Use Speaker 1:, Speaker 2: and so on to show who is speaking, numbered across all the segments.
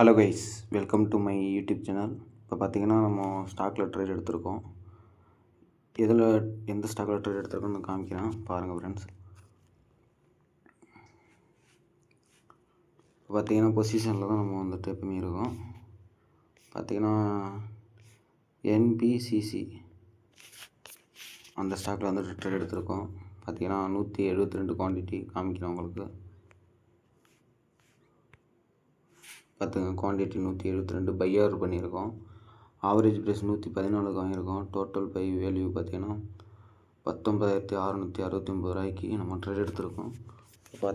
Speaker 1: Hello guys welcome to my YouTube channel இப்போ பார்த்தீங்கன்னா நம்ம ஸ்டாக்கில் ட்ரேட் எடுத்திருக்கோம். எதில் எந்த ஸ்டாக்கில் ட்ரேட் எடுத்திருக்கோம்னு நான் காமிக்கிறேன். பாருங்கள் ஃப்ரெண்ட்ஸ் இப்போ பார்த்திங்கன்னா பொசிஷனில் தான் நம்ம வந்துட்டு எப்பவுமே இருக்கோம். பார்த்திங்கன்னா என்பிசிசி அந்த ஸ்டாக்கில் வந்துட்டு ட்ரேட் எடுத்திருக்கோம். பார்த்தீங்கன்னா நூற்றி எழுபத்தி ரெண்டு குவான்டிட்டி காமிக்கிறேன் உங்களுக்கு. பார்த்துங்க குவான்டிட்டி நூற்றி எழுபத்தி ரெண்டு பை பண்ணியிருக்கோம். ஆவரேஜ் ப்ரைஸ் நூற்றி பதினாலுக்கு வாங்கியிருக்கோம். டோட்டல் பை வேல்யூ பார்த்தீங்கன்னா பத்தொம்பதாயிரத்தி அறநூற்றி அறுபத்தி ஒம்பது ரூபாய்க்கு நம்ம ட்ரேட் எடுத்திருக்கோம். இப்போ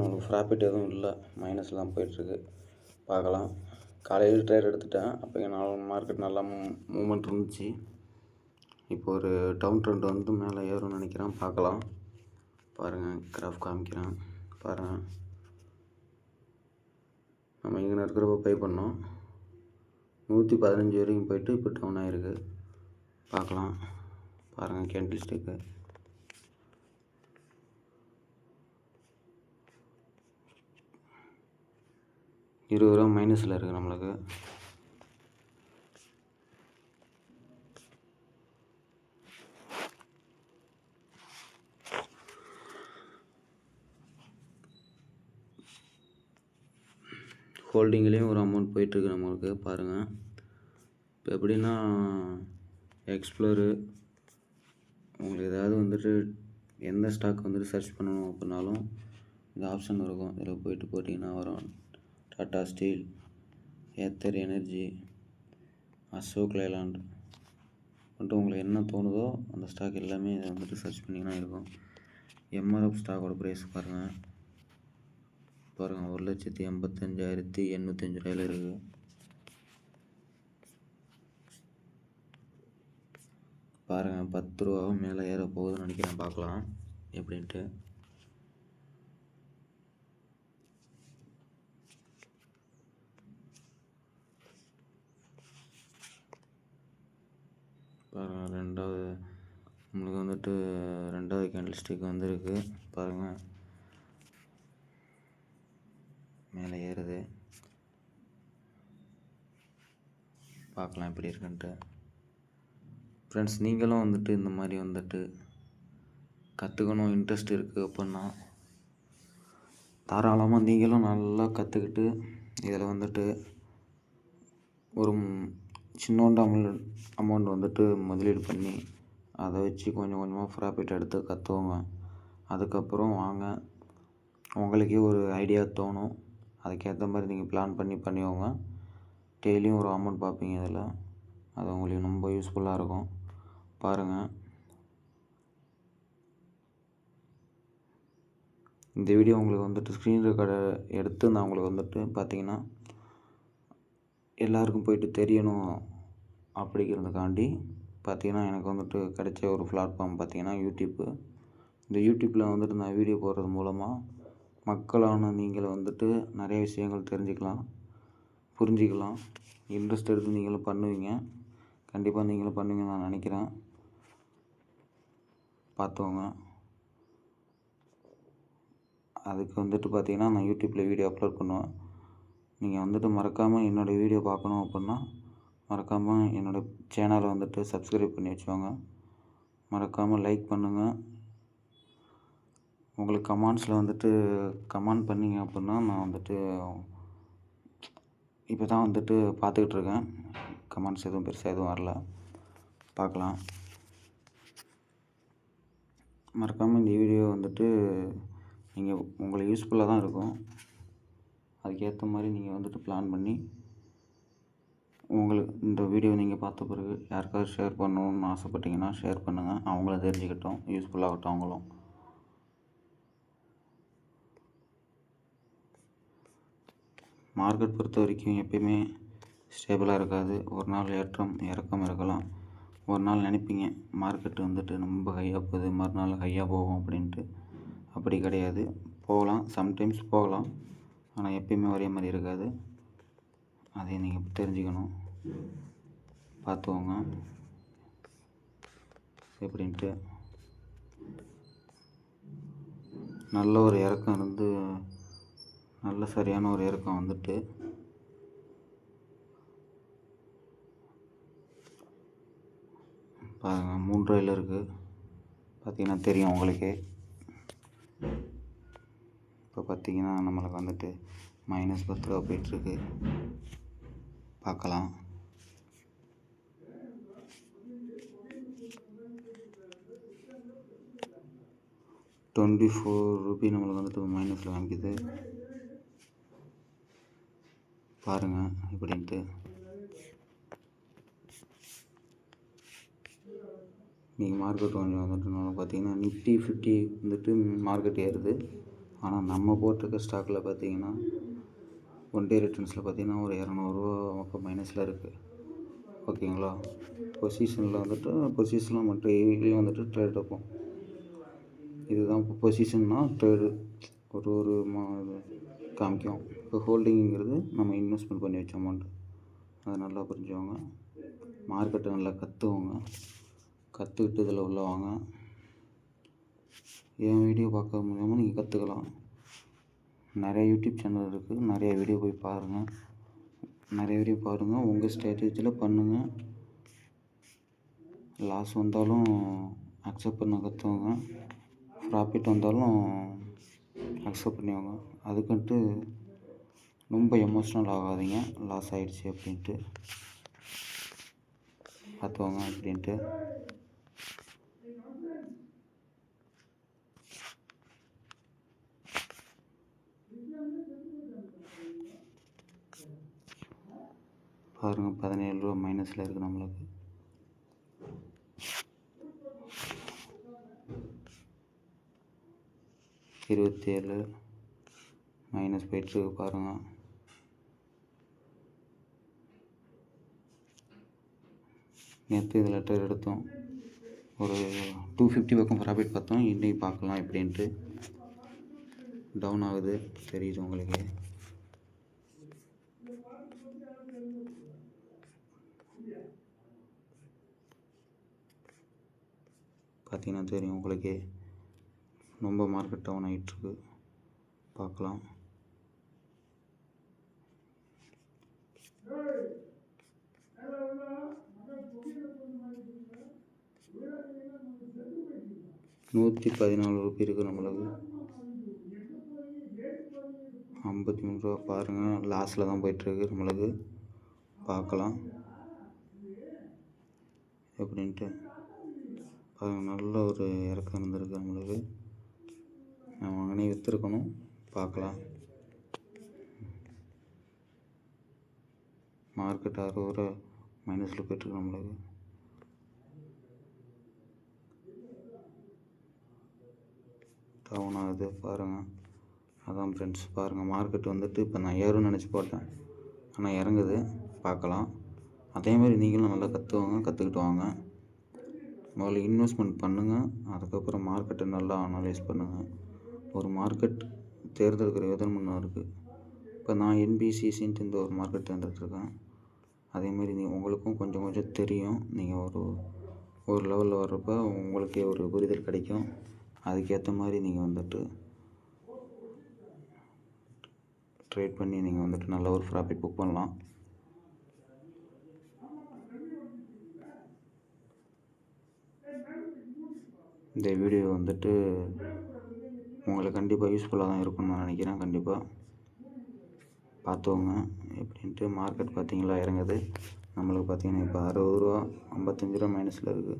Speaker 1: நம்மளுக்கு ப்ராஃபிட் எதுவும் இல்லை. மைனஸ் தான் போயிட்டுருக்கு. பார்க்கலாம். காலையில் ட்ரேட் எடுத்துட்டேன். அப்போ நாலு மார்க்கெட் நல்லா மூமெண்ட் இருந்துச்சு. இப்போ ஒரு டவுன் ட்ரெண்ட் வந்து மேலே ஏறும்னு நினைக்கிறேன். பார்க்கலாம். பாருங்கள் கிராஃப் காமிக்கிறேன். பாருங்கள் நம்ம இங்கே இருக்கிறப்ப பே பண்ணோம். நூற்றி பதினஞ்சு வரைக்கும் போயிட்டு இப்போ டவுன் ஆகிருக்கு பார்க்கலாம். பாருங்கள் கேண்டில் ஸ்டிக்கு இருபது ரூபா மைனஸில் இருக்குது நம்மளுக்கு. ஹோல்டிங்லேயும் ஒரு அமௌண்ட் போயிட்டுருக்கு நம்மளுக்கு பாருங்கள் இப்போ எப்படின்னா எக்ஸ்ப்ளோரு உங்களுக்கு ஏதாவது வந்துட்டு எந்த ஸ்டாக் வந்துட்டு சர்ச் பண்ணணும் அப்படின்னாலும் இந்த ஆப்ஷன் இருக்கும். இதில் போயிட்டு போட்டிங்கன்னா வரும். டாட்டா ஸ்டீல் ஏத்தர் எனர்ஜி அசோக் லைலாண்ட் வந்துட்டு உங்களுக்கு என்ன தோணுதோ அந்த ஸ்டாக் எல்லாமே இதை வந்துட்டு சர்ச் பண்ணிங்கன்னா இருக்கும். எம்ஆர்எஃப் ஸ்டாக்கோட ப்ரைஸ் பாருங்கள் பாருங்கள் ஒரு லட்சத்தி எண்பத்தஞ்சாயிரத்தி எண்ணூத்தஞ்சு ரூபாயில் இருக்குது பாருங்கள் பத்து ரூபாவும் மேலே ஏற போகுதுன்னு நினைக்கிறேன் பார்க்கலாம். எப்படின்ட்டு. பாருங்கள் ரெண்டாவது நம்மளுக்கு வந்துட்டு ரெண்டாவது கேண்டில் ஸ்டிக் வந்துருக்கு. பாருங்கள் மேலே ஏறுது. பார்க்கலாம் எப்படி இருக்குன்ட்டு. ஃப்ரெண்ட்ஸ் நீங்களும் வந்துட்டு இந்த மாதிரி வந்துட்டு கற்றுக்கணும் இன்ட்ரெஸ்ட் இருக்குது அப்படின்னா தாராளமாக நீங்களும் நல்லா கற்றுக்கிட்டு இதில் வந்துட்டு ஒரு சின்னோண்டு அமௌண்ட் அமௌண்ட் வந்துட்டு முதலீடு பண்ணி அதை வச்சு கொஞ்சம் கொஞ்சமாக ப்ராஃபிட் எடுத்து கற்றுவோங்க அதுக்கப்புறம் வாங்க. உங்களுக்கே ஒரு ஐடியா தோணும். அதுக்கேற்ற மாதிரி நீங்கள் பிளான் பண்ணி பண்ணிக்கோங்க. டெய்லியும் ஒரு அமௌண்ட் பார்ப்பீங்க இதில். அது உங்களுக்கு ரொம்ப யூஸ்ஃபுல்லாக இருக்கும். பாருங்கள் இந்த வீடியோ உங்களுக்கு வந்துட்டு ஸ்க்ரீன் ரெக்கார்டை எடுத்து நான் உங்களுக்கு வந்துட்டு பார்த்தீங்கன்னா எல்லாருக்கும் போயிட்டு தெரியணும் அப்படிங்கிறதுக்காண்டி பார்த்தீங்கன்னா எனக்கு வந்துட்டு கிடைச்ச ஒரு பிளாட்ஃபார்ம் பார்த்தீங்கன்னா யூடியூப்பு இந்த யூடியூப்பில் வந்துட்டு நான் வீடியோ போடுறது மூலமாக மக்களான நீங்கள் வந்துட்டு நிறைய விஷயங்கள் தெரிஞ்சுக்கலாம் புரிஞ்சிக்கலாம். இன்ட்ரெஸ்ட் எடுத்து நீங்களும் பண்ணுவீங்க. கண்டிப்பாக நீங்களும் பண்ணுவீங்கன்னு நான் நினைக்கிறேன். பார்த்துவோங்க அதுக்கு வந்துட்டு பார்த்தீங்கன்னா நான் யூடியூப்பில் வீடியோ அப்லோட் பண்ணுவேன். நீங்கள் வந்துட்டு மறக்காமல் என்னோடய வீடியோ பார்க்கணும் அப்படின்னா மறக்காமல் என்னோடய சேனலை வந்துட்டு சப்ஸ்கிரைப் பண்ணி வச்சுக்கோங்க. மறக்காமல் லைக் பண்ணுங்கள் உங்களுக்கு கமெண்ட்ஸில் வந்துட்டு கமெண்ட் பண்ணிங்க அப்படின்னா நான் வந்துட்டு இப்போ தான் வந்துட்டு பார்த்துக்கிட்டு இருக்கேன். கமெண்ட்ஸ் எதுவும் பெருசாக எதுவும் வரல. பார்க்கலாம். மறக்காமல் இந்த வீடியோ வந்துட்டு நீங்கள் உங்களுக்கு யூஸ்ஃபுல்லாக தான் இருக்கும். அதுக்கேற்ற மாதிரி நீங்கள் வந்துட்டு பிளான் பண்ணி உங்களுக்கு இந்த வீடியோ நீங்கள் பார்த்த பிறகு யாருக்காவது ஷேர் பண்ணணும்னு ஆசைப்பட்டீங்கன்னா ஷேர் பண்ணுங்கள் அவங்களும் தெரிஞ்சுக்கிட்டோம். யூஸ்ஃபுல்லாகட்டும் அவங்களும். மார்க்கெட் பொறுத்த வரைக்கும் எப்பயுமே ஸ்டேபிளாக இருக்காது. ஒரு நாள் ஏற்றம் இறக்கம் இருக்கலாம். ஒரு நாள் நினைப்பீங்க மார்க்கெட் வந்துட்டு ரொம்ப ஹையாக போகுது மறுநாள் ஹையாக போகும் அப்படின்ட்டு. அப்படி கிடையாது. போகலாம். சம்டைம்ஸ் போகலாம். ஆனால் எப்பயுமே ஒரே மாதிரி இருக்காது. அதை நீங்கள் தெரிஞ்சுக்கணும். பார்த்துக்கோங்க. எப்படின்ட்டு. நல்ல ஒரு இறக்கம் இருந்து நல்ல சரியான ஒரு இறக்கம் வந்துட்டு. பாருங்கள் மூன்றையில் இருக்குது பார்த்தீங்கன்னா தெரியும் உங்களுக்கே. இப்போ பார்த்திங்கன்னா நம்மளுக்கு வந்துட்டு மைனஸ் பத்து போயிட்டுருக்கு. பார்க்கலாம் டுவெண்ட்டி ஃபோர் ருபி நம்மளுக்கு வந்துட்டு மைனஸில் வாங்கிது பாருங்கள் இப்படின்ட்டு நீங்கள் மார்க்கெட் கொஞ்சம் வந்துட்டு பார்த்தீங்கன்னா நிஃப்டி ஃபிஃப்டி வந்துட்டு மார்க்கெட் ஏறுது. ஆனால் நம்ம போட்டிருக்க ஸ்டாக்கில் பார்த்தீங்கன்னா ஒன் டே ரிட்டர்ன்ஸில் பார்த்தீங்கன்னா ஒரு இரநூறுவா பக்கம் மைனஸில் இருக்குது ஓகேங்களா? பொசிஷனில் வந்துட்டு பொசிஷனில் மற்ற ஏரியிலையும் வந்துட்டு ட்ரேட் வைப்போம். இதுதான் இப்போ பொசிஷன்னா ட்ரேடு ஒரு ஒரு மா இது காமிக்கும். இப்போ ஹோல்டிங்கிறது நம்ம இன்வெஸ்ட்மெண்ட் பண்ணி வச்ச அமௌண்ட்டு அதை நல்லா புரிஞ்சுவாங்க மார்க்கெட்டை நல்லா கற்றுவோங்க கற்றுக்கிட்டு இதில் உள்ள வாங்க. என் வீடியோ பார்க்க முடியாமல் நீங்கள் கற்றுக்கலாம் நிறைய யூடியூப் சேனல் இருக்குது நிறைய வீடியோ போய் பாருங்கள் நிறைய வீடியோ பாருங்கள் உங்கள் ஸ்ட்ராட்டஜியில் பண்ணுங்கள் லாஸ் வந்தாலும் அக்செப்ட் பண்ண கற்றுவாங்க ப்ராஃபிட் வந்தாலும் அக்செப்ட் பண்ணிவாங்க அதுக்குன்ட்டு ரொம்ப எமோஷ்னல் ஆகாதீங்க. லாஸ் ஆகிடுச்சி அப்படின்ட்டு. பார்த்துவாங்க அப்படின்ட்டு. பாருங்கள் பதினேழு ரூபா மைனஸில் இருக்குது நம்மளுக்கு. இருபத்தி ஏழு மைனஸ் போயிட்டுருக்கு பாருங்கள் நேற்று இதில் லெட்டர் எடுத்தோம். ஒரு டூ ஃபிஃப்டி பக்கம் ப்ராஃபிட் பார்த்தோம். இன்றைக்கி பார்க்கலாம் எப்படின்ட்டு. டவுன் ஆகுது. தெரியுது உங்களுக்கு. பார்த்தீங்கன்னா தெரியும் உங்களுக்கு. ரொம்ப மார்க்கெட் டவுன் ஆகிட்டுருக்கு பார்க்கலாம். நூற்றி பதினாலு ரூபாய் இருக்குது நம்மளுக்கு ஐம்பத்தி மூணு ரூபா பாருங்கள் லாஸில் தான் போயிட்டுருக்கு நம்மளுக்கு பார்க்கலாம். எப்படின்ட்டு. பாருங்க நல்ல ஒரு இறக்கம் இருந்திருக்கு நம்மளுக்கு நான் வாங்கினே விற்றுருக்கணும் பார்க்கலாம். மார்க்கெட் அறுபது ரூபா மைனஸில் போயிட்டுருக்கு நம்மளுக்கு டவுன் ஆகுது பாருங்கள் அதான் ஃப்ரெண்ட்ஸ் பாருங்கள் மார்க்கெட் வந்துட்டு இப்போ நான் ஏறும்னு நினச்சி போட்டேன். ஆனால் இறங்குது. பார்க்கலாம். அதேமாதிரி நீங்களும் நல்லா கற்றுவாங்க கற்றுக்கிட்டு வாங்க. முதல்ல இன்வெஸ்ட்மெண்ட் பண்ணுங்கள் அதுக்கப்புறம் மார்க்கெட்டை நல்லா அனலைஸ் பண்ணுங்கள் ஒரு மார்க்கெட் தேர்ந்தெடுக்கிற விதம் ஒன்று இருக்குது இப்போ நான் என்பிசிசின்ட்டு இந்த ஒரு மார்க்கெட் தேர்ந்தெடுத்துருக்கேன். அதேமாரி நீ உங்களுக்கும் கொஞ்சம் கொஞ்சம் தெரியும். நீங்கள் ஒரு ஒரு லெவலில் வர்றப்ப உங்களுக்கே ஒரு புரிதல் கிடைக்கும். அதுக்கேற்ற மாதிரி நீங்கள் வந்துட்டு ட்ரேட் பண்ணி நீங்கள் வந்துட்டு நல்ல ஒரு ப்ராஃபிட் புக் பண்ணலாம். இந்த வீடியோ வந்துட்டு உங்களுக்கு கண்டிப்பாக யூஸ்ஃபுல்லாக தான் இருக்கும்னு நான் நினைக்கிறேன் கண்டிப்பாக பார்த்துக்கோங்க எப்படின்ட்டு மார்க்கெட் பார்த்தீங்களா இறங்குது. நம்மளுக்கு பார்த்தீங்கன்னா இப்போ அறுபது ரூபா ஐம்பத்தஞ்சு ரூபா மைனஸில் இருக்குது